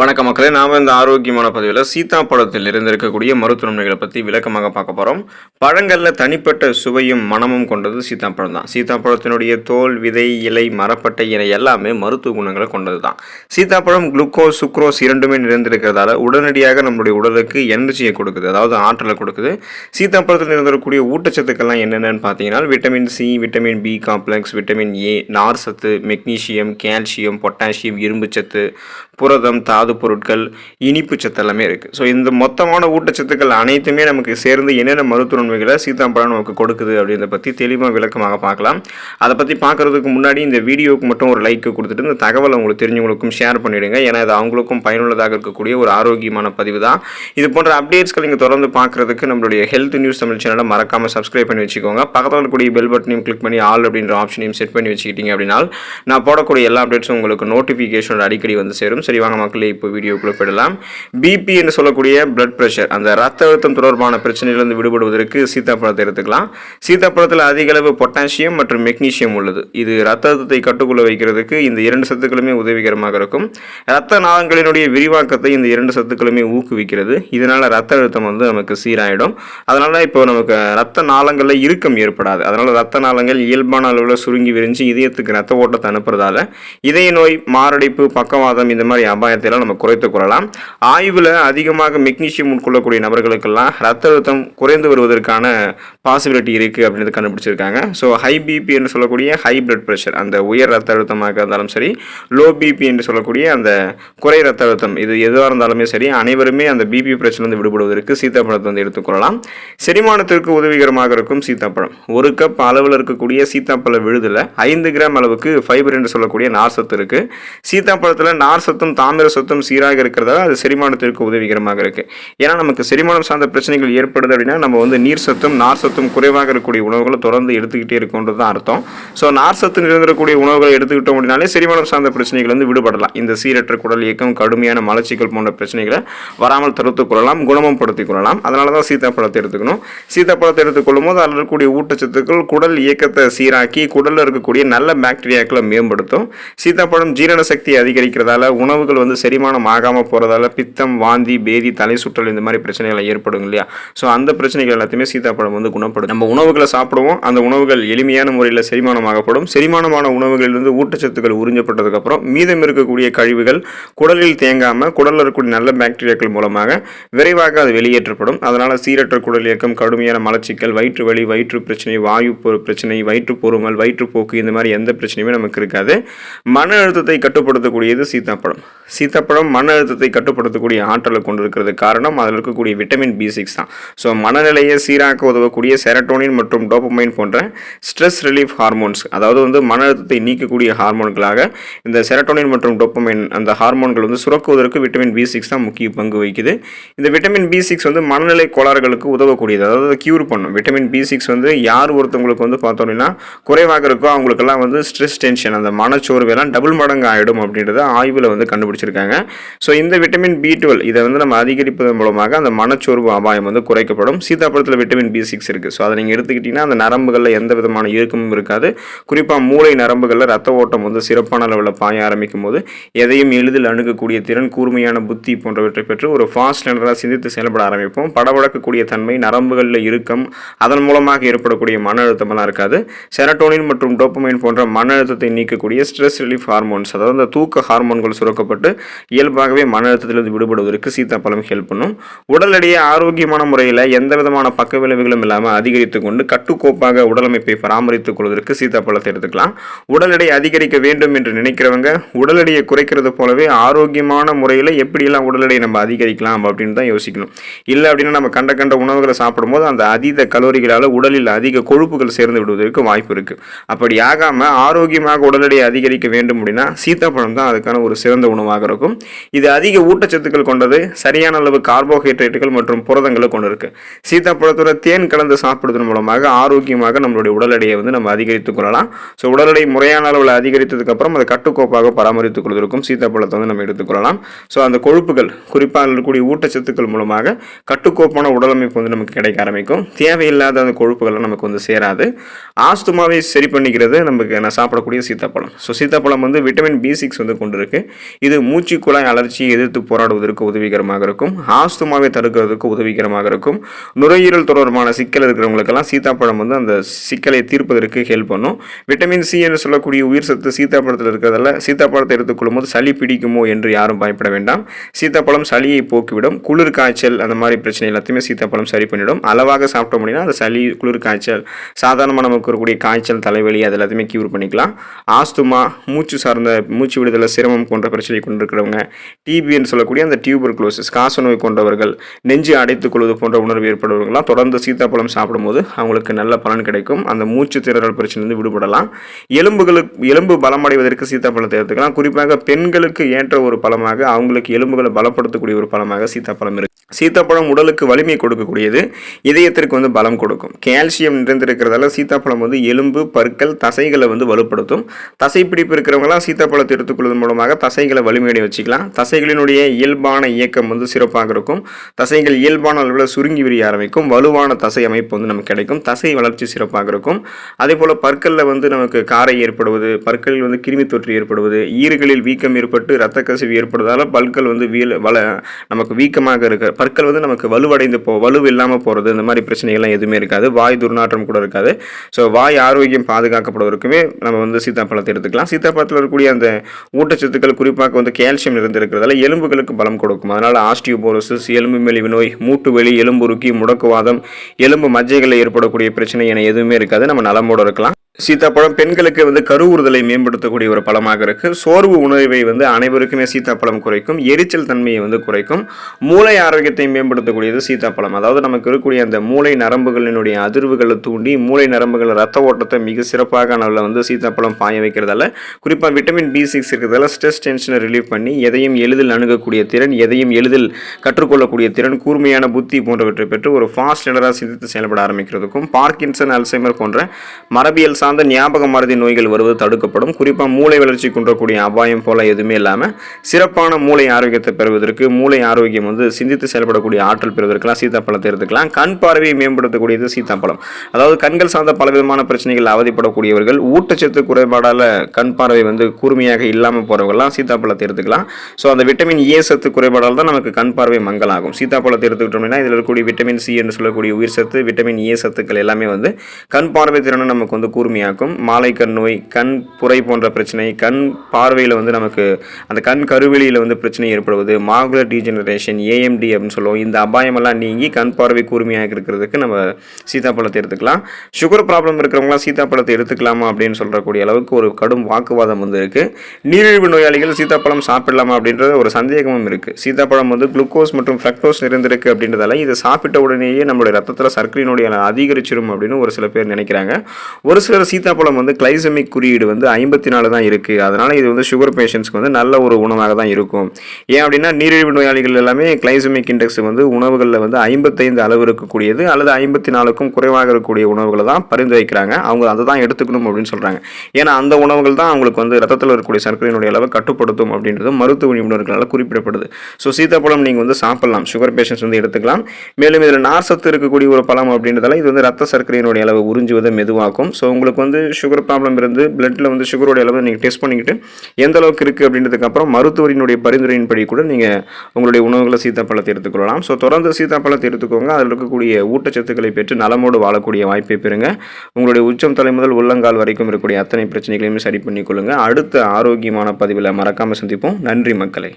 வணக்க மக்களே நாம இந்த ஆரோக்கியமான பதிவில் சீத்தாப்பழத்தில் இருந்திருக்கக்கூடிய மருத்துவ நன்மைகளை பற்றி விளக்கமாக பார்க்க போகிறோம் பழங்களில் தனிப்பட்ட சுவையும் மனமும் கொண்டது சீத்தாப்பழம் தான். சீத்தாப்பழத்தினுடைய தோல் விதை இலை மரப்பட்டை என எல்லாமே மருத்துவ குணங்களை கொண்டது தான் சீத்தாப்பழம் குளுக்கோஸ் சுக்ரோஸ் இரண்டுமே நிறைந்திருக்கிறதால உடனடியாக நம்மளுடைய உடலுக்கு எனர்ஜியை கொடுக்குது அதாவது ஆற்றலை கொடுக்குது. சீத்தாப்பழத்தில் இருந்திருக்கக்கூடிய ஊட்டச்சத்துக்கள்லாம் என்னென்னு பார்த்தீங்கன்னா vitamin C vitamin B complex vitamin A நார் சத்து கால்சியம் பொட்டாசியம் இரும்புச்சத்து புரதம் தாது பொருட்கள் இனிப்பு சத்து எல்லாமே இருக்குது ஸோ இந்த மொத்தமான ஊட்டச்சத்துக்கள் அனைத்துமே நமக்கு சேர்ந்து என்னென்ன மருத்துவ நன்மைகளை சீதாம்பழம் நமக்கு கொடுக்குது அப்படின்றத பற்றி தெளிவாக விளக்கமாக பார்க்கலாம். அதை பற்றி பார்க்குறதுக்கு முன்னாடி இந்த வீடியோவுக்கு மட்டும் ஒரு லைக் கொடுத்துட்டு இந்த தகவலை உங்களுக்கு தெரிஞ்சவங்களுக்கும் ஷேர் பண்ணிவிடுங்க ஏன்னா இது அவங்களுக்கும் பயனுள்ளதாக இருக்கக்கூடிய ஒரு ஆரோக்கியமான பதிவு தான். இது போன்ற அப்டேட்ஸ்கள் நீங்கள் தொடர்ந்து பார்க்குறதுக்கு நம்மளுடைய ஹெல்த் நியூஸ் தமிழ் சேனலை மறக்காமல் சப்ஸ்கிரைப் பண்ணி வச்சுக்கோங்க. பக்கத்தில் இருக்கக்கூடிய பெல் பட்டனையும் கிளிக் பண்ணி ஆல் அப்படின்ற ஆப்ஷனையும் செட் பண்ணி வச்சுக்கிட்டீங்க அப்படின்னா நான் போடக்கூடிய எல்லா அப்டேட்ஸும் உங்களுக்கு நோட்டிஃபிகேஷன் அடிக்கடி வந்து சேரும். சரி வாங்க மக்களே இப்போ வீடியோக்குள்ளே போயிடலாம். பிபி என்று சொல்லக்கூடிய பிளட் ப்ரெஷர் அந்த ரத்த அழுத்தம் தொடர்பான பிரச்சனையிலிருந்து விடுபடுவதற்கு சீத்தாப்பழத்தை எடுத்துக்கலாம். சீத்தாப்பழத்தில் அதிக அளவு பொட்டாசியம் மற்றும் மெக்னீசியம் உள்ளது. இது ரத்த அழுத்தத்தை கட்டுக்குள்ள வைக்கிறதுக்கு இந்த இரண்டு சத்துக்களுமே உதவிகரமாக இருக்கும். ரத்த நாளங்களினுடைய விரிவாக்கத்தை இந்த இரண்டு சத்துக்களுமே ஊக்குவிக்கிறது. இதனால் ரத்த அழுத்தம் வந்து நமக்கு சீராயிடும். அதனால் இப்போ நமக்கு ரத்த நாளங்களில் இறுக்கம் ஏற்படாது. அதனால் ரத்த நாளங்கள் இயல்பான அளவில் சுருங்கி விரிஞ்சு இதயத்துக்கு ரத்த ஓட்டத்தை அனுப்புறதால இதய நோய் மாரடைப்பு பக்கவாதம் இந்த மாதிரி அபாயத்தை அபாயத்தையெல்லாம் நம்ம குறைத்து கொள்ளலாம். ஆய்வில் அதிகமாக மெக்னீஷியம் உட்கொள்ளக்கூடிய நபர்களுக்கெல்லாம் ரத்த அழுத்தம் குறைந்து வருவதற்கான பாசிபிலிட்டி இருக்குது அப்படின்றது கண்டுபிடிச்சிருக்காங்க. ஸோ ஹை பிபி என்று சொல்லக்கூடிய ஹை பிளட் ப்ரெஷர் அந்த உயர் ரத்த அழுத்தமாக இருந்தாலும் சரி லோ பிபி என்று சொல்லக்கூடிய அந்த குறை ரத்த அழுத்தம் இது எதுவாக இருந்தாலுமே சரி அனைவருமே அந்த பிபி பிரச்சனைந்து விடுபடுவதற்கு சீத்தாப்பழத்தை வந்து எடுத்துக்கொள்ளலாம் செரிமானத்திற்கு உதவிகரமாக இருக்கும் சீத்தாப்பழம். ஒரு கப் அளவில் இருக்கக்கூடிய சீத்தாப்பழ விழுதில் ஐந்து கிராம் அளவுக்கு ஃபைபர் என்று சொல்லக்கூடிய நார் சத்து இருக்குது சீத்தாப்பழத்தில் நார் சத்தும் தாமிர சத்தும் சீராக இருக்கிறதால அது செரிமானத்திற்கு உதவிகரமாக இருக்குது ஏன்னா நமக்கு செரிமானம் சார்ந்த பிரச்சனைகள் ஏற்படுது அப்படின்னா நம்ம வந்து நீர் சத்தும் நார் சத்தும் குறைவாக இருக்கக்கூடிய உணவுகளை தொடர்ந்து எடுத்துக்கிட்டே இருக்கோன்றது தான் அர்த்தம். ஸோ நார் சத்து நிறைந்திருக்கக்கூடிய உணவுகளை எடுத்துக்கிட்டோம் அப்படின்னாலே செரிமானம் சார்ந்த பிரச்சனைகள் வந்து விடுபடலாம். இந்த சீரற்ற குடல் இயக்கம் கடுமையான மலச்சிக்கல் போன்ற பிரச்சனைகளை வராமல் தடுத்துக் கொள்ளலாம் குணமும் படுத்திக் கொள்ளலாம். அதனால தான் சீத்தாப்பழத்தை எடுத்துக்கணும். சீத்தாப்பழத்தை எடுத்துக்கொள்ளும் போது அதில் இருக்கக்கூடிய ஊட்டச்சத்துக்கள் குடல் இயக்கத்தை சீராக்கி குடலில் இருக்கக்கூடிய நல்ல பாக்டீரியாக்களை மேம்படுத்தும். சீத்தாப்பழம் ஜீரண சக்தியை அதிகரிக்கிறதால உணவுகள் வந்து செரிமானம் ஆகாமல் போகிறதால பித்தம் வாந்தி பேதி தலை சுற்றல் இந்த மாதிரி பிரச்சனைகள் ஏற்படும் இல்லையா? ஸோ அந்த பிரச்சனைகள் எல்லாத்தையுமே சீத்தாப்பழம் வந்து குணப்படும் நம்ம உணவுகளை சாப்பிடுவோம். அந்த உணவுகள் எளிமையான முறையில் செரிமானமாகப்படும். செரிமானமான உணவுகளிலிருந்து ஊட்டச்சத்துக்கள் உறிஞ்சப்பட்டதுக்கப்புறம் மீதம் இருக்கக்கூடிய கழிவுகள் குடலில் தேங்காமல் குடலில் இருக்கக்கூடிய நல்ல பாக்டீரியாக்கள் மூலமாக விரைவாக அது வெளியேற்றப்படும். அதனால் சீரற்ற குடல் இயக்கம் கடுமையான மலச்சிக்கல் வயிற்று வலி வயிற்று பிரச்சனை வாயு பிரச்சனை வயிற்று பொறுமல் வயிற்றுப்போக்கு இந்த மாதிரி எந்த பிரச்சனையுமே நமக்கு இருக்காது. மன அழுத்தத்தை கட்டுப்படுத்தக்கூடியது சீத்தாப்பழம் சீத்தாப்பழம் மன அழுத்தத்தை கட்டுப்படுத்தக்கூடிய ஆற்றலை கொண்டிருக்கிறது. காரணம் அதில் இருக்கக்கூடிய விட்டமின் பி சிக்ஸ் தான். ஸோ மனநிலையை சீராக்க உதவக்கூடிய செரட்டோனின் மற்றும் டோபமைன் போன்ற ஸ்ட்ரெஸ் ரிலீஃப் ஹார்மோன்ஸ் அதாவது வந்து மன அழுத்தத்தை நீக்கக்கூடிய ஹார்மோன்களாக இந்த செரட்டோனின் மற்றும் டோப்பமைன் அந்த ஹார்மோன்கள் வந்து சுரக்குவதற்கு விட்டமின் பி சிக்ஸ் தான் முக்கிய பங்கு வகிக்குது. இந்த விட்டமின் பி சிக்ஸ் வந்து மனநிலை கோளாறுகளுக்கு உதவக்கூடியது. அதாவது க்யூர் பண்ணும். விட்டமின் பி சிக்ஸ் வந்து யார் ஒருத்தவங்களுக்கு வந்து பார்த்தோம் அப்படின்னா குறைவாக இருக்கோ அவங்களுக்கெல்லாம் வந்து ஸ்ட்ரெஸ் டென்ஷன் அந்த மனச்சோர்வெல்லாம் டபுள் மடங்கு ஆகிடும் அப்படின்றத ஆய்வில் வந்து கண்டுபிடிச்சிருக்காங்க. ஸோ இந்த விட்டமின் பி டுவெல் இதை வந்து நம்ம அதிகரிப்பதன் மூலமாக அந்த மனச்சோர்வு அபாயம் வந்து குறைக்கப்படும். சீதாப்பழத்தில் விட்டமின் பி சிக்ஸ் இருக்குது ஸோ அதை நீங்கள் எடுத்துக்கிட்டிங்கன்னா அந்த நரம்புகளில் எந்த விதமான இயக்கமும் இருக்காது. குறிப்பாக மூளை நரம்புகளில் ரத்த ஓட்டம் வந்து சிறப்பான அளவில் பாய ஆரம்பிக்கும் போது எதையும் எளிதில் அணுகக்கூடிய திறன் கூர்மையான புத்தி போன்றவற்றை பெற்று ஒரு ஃபாஸ்ட் லெனராக சிந்தித்து செயல்பட ஆரம்பிப்போம். படபடக்கக்கூடிய தன்மை நரம்புகளில் இறுக்கம் அதன் மூலமாக ஏற்படக்கூடிய மன அழுத்தமெல்லாம் இருக்காது. செரட்டோனின் மற்றும் டோப்பமைன் போன்ற மன அழுத்தத்தை நீக்கக்கூடிய ஸ்ட்ரெஸ் ரிலீஃப் ஹார்மோன்ஸ் அதாவது அந்த தூக்க ஹார்மோன்கள் சுரக்கப்பட்டு இயல்பாகவே மன அழுத்தத்திலிருந்து விடுபடுவதற்கு சீத்தாப்பழம் ஹெல்ப் பண்ணும். உடல் எடையை ஆரோக்கியமான முறையில் எந்த விதமான பக்க விளைவுகளும் இல்லாமல் அதிகரித்து கொண்டு கட்டுக்கோப்பாக உடலமைப்பை பராமரித்துக் கொள்வதற்கு சீத்தாப்பழத்தை எடுத்துக்கலாம். உடல் எடை அதிகரிக்க வேண்டும் என்று நினைக்கிறவங்க உடல் எடையை குறைக்கிறது போலவே ஆரோக்கியமான முறையில் எப்படியெல்லாம் உடல் எடையை நம்ம அதிகரிக்கலாம் அப்படின்னு தான் யோசிக்கணும். இல்லை அப்படின்னா நம்ம கண்ட கண்ட உணவுகளை சாப்பிடும்போது அந்த அதீத கலோரிகளால் உடலில் அதிக கொழுப்புகள் சேர்ந்து விடுவதற்கு வாய்ப்பு இருக்குது அப்படி ஆகாமல் ஆரோக்கியமாக உடல் எடையை அதிகரிக்க வேண்டும் அப்படின்னா சீத்தாப்பழம் தான் அதுக்கான ஒரு சிறந்த உணவாக இருக்கும். இது அதிக ஊட்டச்சத்துக்கள் கொண்டது சரியான அளவு கார்போஹைட்ரேட்டுகள் மற்றும் புரதங்களை கொண்டு இருக்கு சீத்தாப்பழத்தோட தேன் கலந்து சாப்பிடுவதன் மூலமாக ஆரோக்கியமாக நம்மளுடைய உடல் எடையை வந்து நம்ம அதிகரித்துக் கொள்ளலாம். ஸோ உடல் எடை முறையான அளவில் அதிகரித்ததுக்கு அப்புறம் அதை கட்டுக்கோப்பாக பராமரித்துக் கொள்வதற்கும் சீத்தாப்பழத்தை வந்து நம்ம எடுத்துக்கொள்ளலாம் ஸோ அந்த கொழுப்புகள் குறிப்பாக இருக்கக்கூடிய ஊட்டச்சத்துக்கள் மூலமாக கட்டுக்கோப்பான உடலமைப்பு வந்து நமக்கு கிடைக்க ஆரம்பிக்கும். தேவையில்லாத அந்த கொழுப்புகள்லாம் நமக்கு வந்து சேராது. ஆஸ்துமாவை சரி பண்ணிக்கிறது நமக்கு நான் சாப்பிடக்கூடிய சீத்தாப்பழம் ஸோ சீத்தாப்பழம் வந்து விட்டமின் பி சிக்ஸ் வந்து கொண்டுருக்கு. இது மூச்சு குழாய் அலர்ச்சியை எதிர்த்து போராடுவதற்கு உதவிகரமாக இருக்கும். ஆஸ்துமாவை தடுக்கிறதுக்கு உதவிகரமாக இருக்கும். நுரையீரல் தொடர்பான சிக்கல் இருக்கிறவங்களுக்கெல்லாம் சீத்தாப்பழம் வந்து அந்த சிக்கலை தீர்ப்பதற்கு ஹெல்ப் பண்ணும். விட்டமின் சி என்று சொல்லக்கூடிய உயிர் சத்து சீத்தாப்பழத்தில் இருக்கிறதால சீத்தாப்பழத்தை எடுத்துக்கொள்ளும் போது சளி பிடிக்குமோ என்று யாரும் பயப்பட வேண்டாம். சீத்தாப்பழம் சளியை போக்கிவிடும். குளிர் காய்ச்சல் அந்த மாதிரி பிரச்சனை எல்லாத்தையுமே சீத்தாப்பழம் சரி பண்ணிவிடும் அளவாக சாப்பிட்டோம் அப்படின்னா அந்த சளி குளிர் காய்ச்சல் சாதாரணமாக நமக்கு இருக்கக்கூடிய காய்ச்சல் தலைவலி அது எல்லாத்தையுமே கியூர் பண்ணிக்கலாம். ஆஸ்துமா மூச்சு சார்ந்த மூச்சு விடுதலை சிரமம் போன்ற பிரச்சனை கொண்டிருக்கிறவங்க டிபின்னு சொல்லக்கூடிய அந்த டியூபர் காச நோய் கொண்டவர்கள் நெஞ்சு அடைத்துக் கொள்வது போன்ற உணர்வு ஏற்படுவவர்கள்லாம் தொடர்ந்து சீத்தாப்பழம் சாப்பிடும்போது அவங்களுக்கு நல்ல பலன் கிடைக்கும். அந்த மூச்சு திணறல் பிரச்சனையிலிருந்து விடுபடலாம். எலும்புகளுக்கு எலும்பு பலமடைவதற்கு சீத்தாப்பழத்தை எடுத்துக்கலாம் குறிப்பாக பெண்களுக்கு ஏற்ற ஒரு பழமாக அவங்களுக்கு எலும்புகளை பலப்படுத்தக்கூடிய ஒரு பழமாக சீத்தாப்பழம் இருக்கு. சீத்தாப்பழம் உடலுக்கு வலிமை கொடுக்கக்கூடியது. இதயத்திற்கு வந்து பலம் கொடுக்கும். கால்சியம் நிறைந்திருக்கிறதால சீத்தாப்பழம் வந்து எலும்பு பற்கள் தசைகளை வந்து வலுப்படுத்தும். தசை பிடிப்பு இருக்கிறவங்களாம் சீத்தாப்பழத்தை எடுத்துக்கொள்வதன் மூலமாக தசைகளை வலிமையடைய வச்சுக்கலாம். தசைகளினுடைய இயல்பான இயக்கம் வந்து சிறப்பாக இருக்கும். தசைகள் இயல்பான அளவில் சுருங்கி விரிய ஆரம்பிக்கும். வலுவான தசை அமைப்பு வந்து நமக்கு கிடைக்கும். தசை வளர்ச்சி சிறப்பாக இருக்கும். அதே போல் பற்களில் வந்து நமக்கு காரை ஏற்படுவது பற்களில் வந்து கிருமி தொற்று ஏற்படுவது ஈறுகளில் வீக்கம் ஏற்பட்டு இரத்த கசிவு ஏற்படுவதால் பற்கள் வந்து வீல் வள நமக்கு வீக்கமாக இருக்க பற்கள் வந்து நமக்கு வலுவடைந்து போ வலுவு இல்லாமல் போகிறது இந்த மாதிரி பிரச்சனைகள்லாம் எதுவுமே இருக்காது. வாய் துர்நாற்றம் கூட இருக்காது. ஸோ வாய் ஆரோக்கியம் பாதுகாக்கப்படுவதற்குமே நம்ம வந்து சீத்தாப்பழத்தை எடுத்துக்கலாம். சீத்தாப்பழத்தில் இருக்கக்கூடிய அந்த ஊட்டச்சத்துக்கள் குறிப்பாக வந்து கால்சியம் இருந்திருக்கிறதால எலும்புகளுக்கு பலம் கொடுக்கும். அதனால் ஆஸ்டியோபோரோசிஸ் எலும்பு மெலிவு நோய் மூட்டு வெளி எலும்புருக்கி முடக்குவாதம் எலும்பு மஜ்ஜைகளில் ஏற்படக்கூடிய பிரச்சனை என எதுவுமே இருக்காது. நம்ம நலமோடு இருக்கலாம். சீத்தாப்பழம் பெண்களுக்கு வந்து கருவுறுதலை மேம்படுத்தக்கூடிய ஒரு பழமாக இருக்குது சோர்வு உணர்வை வந்து அனைவருக்குமே சீத்தாப்பழம் குறைக்கும். எரிச்சல் தன்மையை வந்து குறைக்கும். மூளை ஆரோக்கியத்தை மேம்படுத்தக்கூடியது சீத்தாப்பழம். அதாவது நமக்கு இருக்கக்கூடிய அந்த மூளை நரம்புகளினுடைய அதிர்வுகளை தூண்டி மூளை நரம்புகள் ரத்த ஓட்டத்தை மிக சிறப்பாக அளவில் வந்து சீத்தாப்பழம் பாய வைக்கிறதால குறிப்பாக விட்டமின் பி சிக்ஸ் இருக்கிறதால ஸ்ட்ரெஸ் டென்ஷனை ரிலீவ் பண்ணி எதையும் எளிதில் அணுகக்கூடிய திறன் எதையும் எளிதில் கற்றுக்கொள்ளக்கூடிய திறன் கூர்மையான புத்தி போன்றவற்றை பெற்று ஒரு ஃபாஸ்ட் லெடராக சிந்தித்து செயல்பட ஆரம்பிக்கிறதுக்கும் பார்க்கின்சன் அல்சைமர் போன்ற மரபியல் சார்ந்த ஞாபக மருதி நோய்கள் வருவது தடுக்கப்படும். குறிப்பாக மூளை வளர்ச்சி குன்றக்கூடிய அபாயம் போல எதுவுமே இல்லாமல் சிறப்பான மூளை ஆரோக்கியத்தை பெறுவதற்கு மூளை ஆரோக்கியம் வந்து சிந்தித்து செயல்படக்கூடிய ஆற்றல் பெறுவதற்கெல்லாம் சீத்தாப்பழத்தை எடுத்துக்கலாம். கண் பார்வையை மேம்படுத்தக்கூடியது சீத்தாப்பழம் அதாவது கண்கள் சார்ந்த பலவிதமான பிரச்சனைகள் அவதிப்படக்கூடியவர்கள் ஊட்டச்சத்து குறைபாடால் கண் பார்வை வந்து கூர்மையாக இல்லாமல் போகிறவங்கலாம் சீத்தாப்பழத்தை எடுத்துக்கலாம். ஸோ அந்த விட்டமின் ஏ சத்து குறைபாடால் தான் நமக்கு கண் பார்வை மங்கலாகும். சீத்தாப்பழத்தை எடுத்துக்கிட்டோம்னா இதில் இருக்கக்கூடிய விட்டமின் சி என்று சொல்லக்கூடிய உயிர் சத்து விட்டமின் ஏ சத்துக்கள் எல்லாமே வந்து கண் பார்வை திறனை நமக்கு வந்து கூர்மையாக்கும் மாலை கண் நோய் கண் புரை போன்ற பிரச்சனை கண் பார்வையில் வந்து நமக்கு அந்த கண் கருவெளியில் வந்து பிரச்சனை ஏற்படுவது மாகுலர் டீஜெனரேஷன் ஏஎம்டி அப்படின்னு சொல்லுவோம். இந்த அபாயமெல்லாம் நீங்கி கண் பார்வை கூர்மையாக இருக்கிறதுக்கு நம்ம சீதாப்பழத்தை எடுத்துக்கலாம். சுகர் ப்ராப்ளம் இருக்கிறவங்களாம் சீதாப்பழத்தை எடுத்துக்கலாமா அப்படின்னு சொல்கிறக்கூடிய அளவுக்கு ஒரு கடும் வாக்குவாதம் வந்து இருக்குது நீரிழிவு நோயாளிகள் சீத்தாப்பழம் சாப்பிடலாமா அப்படின்றது ஒரு சந்தேகமும் இருக்குது சீத்தாப்பழம் வந்து குளுக்கோஸ் மற்றும் ஃப்ரக்டோஸ் நிறைந்திருக்கு அப்படின்றதால இதை சாப்பிட்ட உடனேயே நம்மளுடைய ரத்தத்தில் சர்க்கரையினுடைய அளவு அதிகரிச்சிரும் அப்படின்னு ஒரு சில பேர் நினைக்கிறாங்க. ஒரு சில சிலர் சீத்தாப்பழம் வந்து கிளைசமிக் குறியீடு வந்து ஐம்பத்தி நாலு தான் இருக்குது அதனால் இது வந்து சுகர் பேஷண்ட்ஸ்க்கு வந்து நல்ல ஒரு உணவாக தான் இருக்கும். ஏன் அப்படின்னா நீரிழிவு நோயாளிகள் எல்லாமே கிளைசமிக் இண்டெக்ஸ் வந்து உணவுகளில் வந்து ஐம்பத்தைந்து அளவு இருக்கக்கூடியது அல்லது ஐம்பத்தி நாலுக்கும் குறைவாக இருக்கக்கூடிய உணவுகளை தான் பரிந்துரைக்கிறாங்க அவங்க அதை தான் எடுத்துக்கணும் அப்படின்னு சொல்கிறாங்க ஏன்னா அந்த உணவுகள் தான் அவங்களுக்கு வந்து ரத்தத்தில் இருக்கக்கூடிய சர்க்கரையினுடைய அளவை கட்டுப்படுத்தும் அப்படின்றது மருத்துவ நிபுணர்களால் குறிப்பிடப்படுது. ஸோ சீத்தாப்பழம் நீங்கள் வந்து சாப்பிடலாம். சுகர் பேஷண்ட்ஸ் வந்து எடுத்துக்கலாம். மேலும் இதில் நார் சத்து இருக்கக்கூடிய ஒரு பழம் அப்படின்றதால இது வந்து ரத்த சர்க்கரையினுடைய அளவு உறிஞ்சுவதை மெதுவாக்கும். ஸோ உங்களுக்கு வந்து சுகர் ப்ராப்ளம் இருந்து பிளட்டில் வந்து சுகரோட அளவு நீங்கள் டெஸ்ட் பண்ணிக்கிட்டு எந்த அளவுக்கு இருக்குது அப்படின்றதுக்கப்புறம் மருத்துவரினுடைய பரிந்துரையின்படி கூட நீங்கள் உங்களுடைய உணவுகளை சீத்தாப்பழத்தை எடுத்துக்கொள்ளலாம். ஸோ தொடர்ந்து சீத்தாப்பழத்தை எடுத்துக்கோங்க. அதில் இருக்கக்கூடிய ஊட்டச்சத்துக்களை பெற்று நலமோடு வாழக்கூடிய வாய்ப்பை பெறுங்க. உங்களுடைய உச்சம் தலை முதல் உள்ளங்கால் வரைக்கும் இருக்கக்கூடிய அத்தனை பிரச்சனைகளையும் சரி பண்ணிக்கொள்ளுங்க. அடுத்த ஆரோக்கியமான பதிவில் மறக்காமல் சந்திப்போம். நன்றி மக்களை.